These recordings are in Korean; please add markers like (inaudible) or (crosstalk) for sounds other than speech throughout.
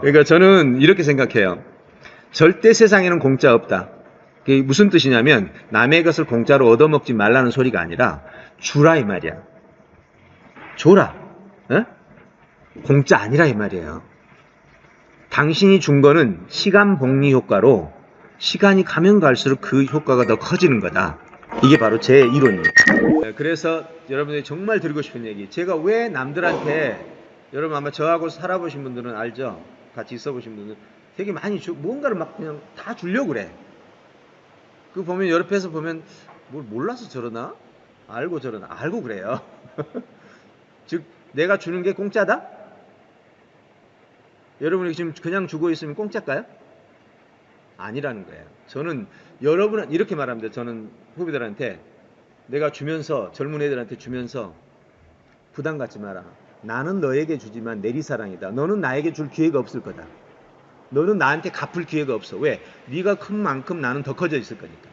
그러니까 저는 이렇게 생각해요. 절대 세상에는 공짜 없다. 그게 무슨 뜻이냐면 남의 것을 공짜로 얻어먹지 말라는 소리가 아니라 주라 이 말이야. 줘라. 어? 공짜 아니라 이 말이에요. 당신이 준 거는 시간 복리 효과로 시간이 가면 갈수록 그 효과가 더 커지는 거다. 이게 바로 제 이론이에요. 네, 그래서 여러분들이 정말 드리고 싶은 얘기. 제가 왜 남들한테 여러분 아마 저하고 살아보신 분들은 알죠? 같이 있어보신 분들은 되게 많이 주, 뭔가를 막 그냥 다 주려고 그래. 그 보면 옆에서 보면 뭘 몰라서 저러나? 알고 저러나? 알고 그래요. (laughs) 즉 내가 주는 게 공짜다? 여러분이 지금 그냥 주고 있으면 공짜일까요? 아니라는 거예요. 저는 여러분은 이렇게 말합니다. 저는 후배들한테 내가 주면서 젊은 애들한테 주면서 부담 갖지 마라. 나는 너에게 주지만 내리사랑이다. 너는 나에게 줄 기회가 없을 거다. 너는 나한테 갚을 기회가 없어. 왜? 네가 큰 만큼 나는 더 커져 있을 거니까.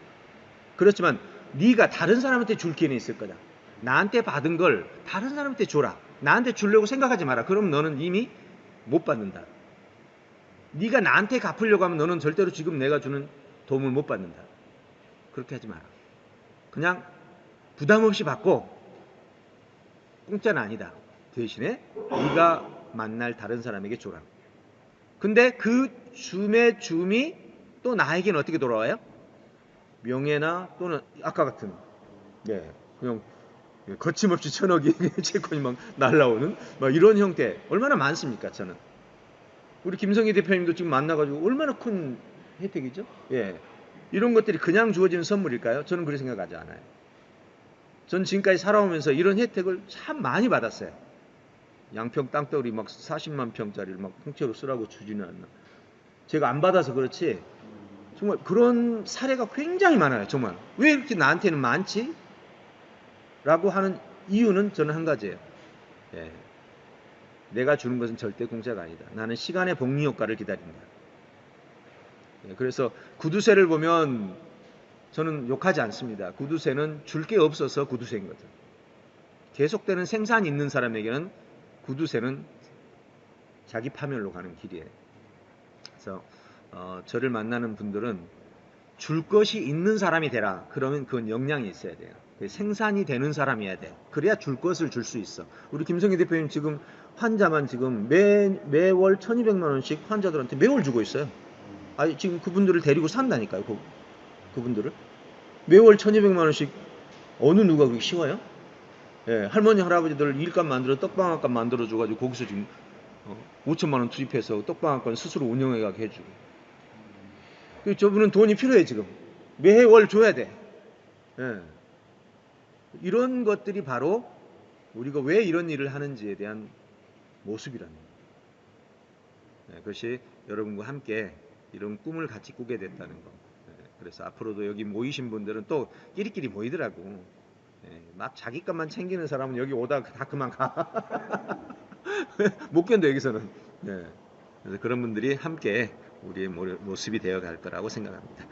그렇지만 네가 다른 사람한테 줄 기회는 있을 거다. 나한테 받은 걸 다른 사람한테 줘라. 나한테 주려고 생각하지 마라. 그럼 너는 이미 못 받는다. 네가 나한테 갚으려고 하면 너는 절대로 지금 내가 주는 도움을 못 받는다. 그렇게 하지 마라. 그냥 부담 없이 받고 공짜는 아니다. 대신에 네가 만날 다른 사람에게 줘라. 근데 그 줌의 줌이 또 나에게는 어떻게 돌아와요? 명예나 또는 아까 같은 예 그냥 거침없이 천억이 (laughs) 채권이 막 날라오는 막 이런 형태 얼마나 많습니까 저는 우리 김성희 대표님도 지금 만나가지고 얼마나 큰 혜택이죠? 예 이런 것들이 그냥 주어지는 선물일까요? 저는 그렇게 생각하지 않아요. 전 지금까지 살아오면서 이런 혜택을 참 많이 받았어요. 양평 땅덩어리 막 40만 평짜리를 막 통째로 쓰라고 주지는 않나. 제가 안 받아서 그렇지 정말 그런 사례가 굉장히 많아요. 정말 왜 이렇게 나한테는 많지? 라고 하는 이유는 저는 한 가지예요. 예. 내가 주는 것은 절대 공짜가 아니다. 나는 시간의 복리 효과를 기다린다. 예, 그래서 구두쇠를 보면 저는 욕하지 않습니다. 구두쇠는 줄 게 없어서 구두쇠인 거죠. 계속되는 생산이 있는 사람에게는 구두쇠는 자기 파멸로 가는 길이에요. 그래서 어, 저를 만나는 분들은 줄 것이 있는 사람이 되라. 그러면 그건 역량이 있어야 돼요. 생산이 되는 사람이어야 돼. 그래야 줄 것을 줄 수 있어. 우리 김성희 대표님 지금 환자만 지금 매 매월 1,200만 원씩 환자들한테 매월 주고 있어요. 아니 지금 그분들을 데리고 산다니까요. 그, 그분들을 매월 1,200만 원씩 어느 누가 그렇게 쉬워요? 예, 할머니 할아버지들 일감 만들어 떡방앗간 만들어 줘가지고 거기서 지금 어, 5천만 원 투입해서 떡방앗간 스스로 운영해가게 해주고. 그 저분은 돈이 필요해 지금 매월 줘야 돼. 예. 이런 것들이 바로 우리가 왜 이런 일을 하는지에 대한 모습이라는. 네, 그것이 여러분과 함께 이런 꿈을 같이 꾸게 됐다는 거. 네, 그래서 앞으로도 여기 모이신 분들은 또 끼리끼리 모이더라고. 네, 막 자기 것만 챙기는 사람은 여기 오다 다 그만 가. (laughs) 못 견뎌 여기서는. 네, 그래서 그런 분들이 함께 우리의 모습이 되어 갈 거라고 생각합니다.